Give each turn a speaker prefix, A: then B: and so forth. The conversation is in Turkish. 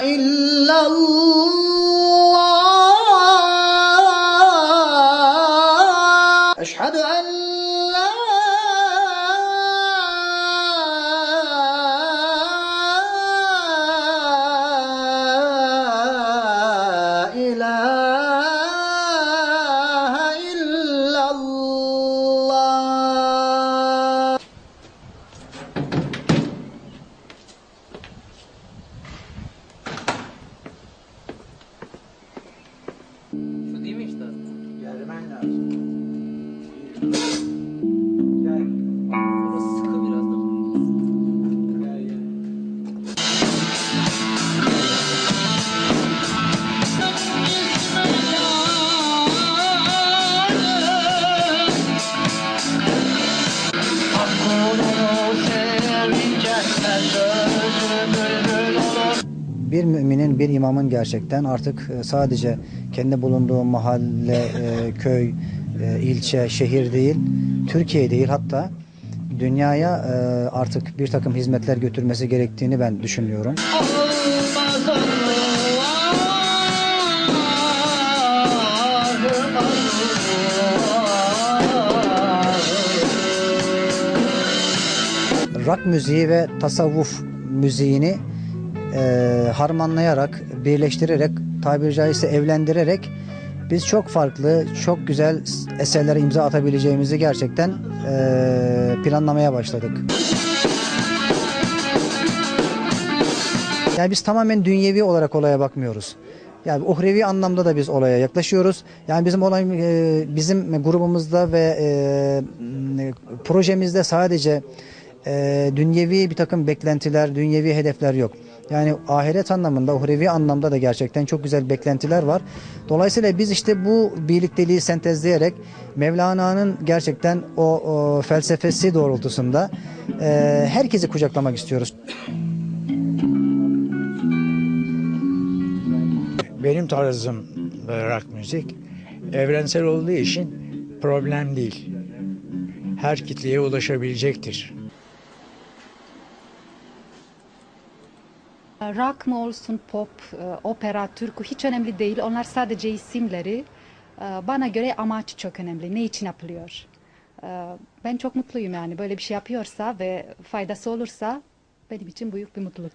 A: إلا الله.
B: Bir müminin, bir imamın gerçekten artık e, sadece kendi bulunduğu mahalle, e, köy, e, ilçe, şehir değil, Türkiye değil hatta dünyaya e, artık bir takım hizmetler götürmesi gerektiğini ben düşünüyorum. Rock müziği ve tasavvuf müziğini e, harmanlayarak, birleştirerek, tabiri caizse evlendirerek biz çok farklı, çok güzel eserlere imza atabileceğimizi gerçekten e, planlamaya başladık. Yani biz tamamen dünyevi olarak olaya bakmıyoruz. Yani uhrevi anlamda da biz olaya yaklaşıyoruz. Yani bizim olay bizim grubumuzda ve projemizde sadece dünyevi bir takım beklentiler, dünyevi hedefler yok. Yani ahiret anlamında, uhrevi anlamda da gerçekten çok güzel beklentiler var. Dolayısıyla biz işte bu birlikteliği sentezleyerek Mevlana'nın gerçekten o, o felsefesi doğrultusunda e, herkesi kucaklamak istiyoruz.
C: Benim tarzım rock müzik evrensel olduğu için problem değil. Her kitleye ulaşabilecektir.
D: Rock mı olsun, pop, e, opera, türkü hiç önemli değil. Onlar sadece isimleri. E, Bana göre amaç çok önemli. Ne için yapılıyor? E, Ben çok mutluyum yani. Böyle bir şey yapıyorsa ve faydası olursa benim için büyük bir mutluluk.